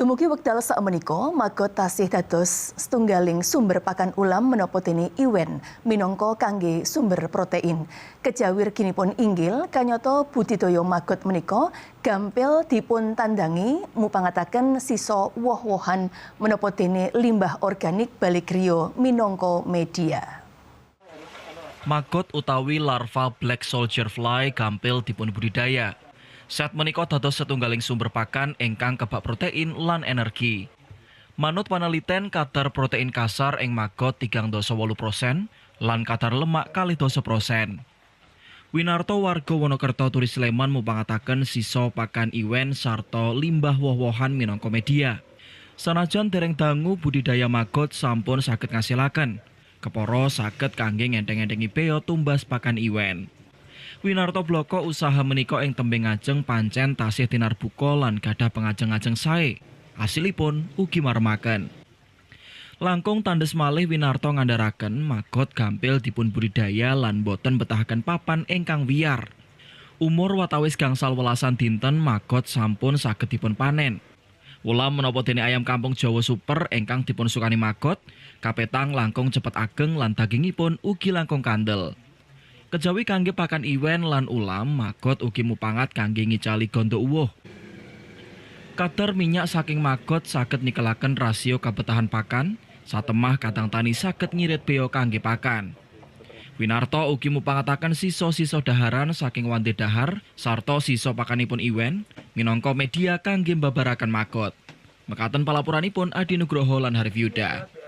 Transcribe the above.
Dumugi wekdal saamenika magot tasih dados setunggaling sumber pakan ulam menapa dene iwen minangka kangge sumber protein. Kejawir ginipun inggil kanyata budidaya magot menika gampil dipun tandangi mupangataken sisa woh-wohan menapa dene limbah organik balik griya minangka media. Magot utawi larva black soldier fly gampil dipun budidaya. Set menika dados setunggaling sumber pakan ingkang kebak protein lan energi. Manut paneliten kadar protein kasar ing magot 3.8 persen lan kadar lemak kali dosa persen. Winarto warga Wonokerto Turis Sleman mupangataken sisa pakan iwen sarta limbah woh-wohan minangka media. Sanajan dereng dangu budidaya magot sampun saged ngasilaken. Keporo saged kangge ngendeng-endengi beo tumbas pakan iwen. Winarto Bloko usaha menika ing tembing ngajeng pancen tasih tinarbuka lan gadah pengajeng-ajeng sae. Hasilipun ugi maremaken. Langkung tandes malih Winarto ngandharaken magot gampil dipun budidaya lan boten betahaken papan ingkang wiyar. Umur watawis gangsal welasan dinten magot sampun saged dipun panen. Ulam menapa dene ayam kampung Jawa super ingkang dipun sukani magot, kapetang langkung cepet ageng lan dagingipun ugi langkung kandel. Kejawi kangge pakan iwen lan ulam, magot ugi mupangat kangge ngicali gondo uwuh. Kadar minyak saking magot saged nikelaken rasio kabetahan pakan, satemah kadang tani saged ngirit beo kangge pakan. Winarto ugi mupangataken sisa-sisa daharan saking wande dahar sarta sisa pakanipun iwen minangka media kangge mbabaraken magot. Mekaten palapuranipun Adi Nugroho lan Harif Yuda.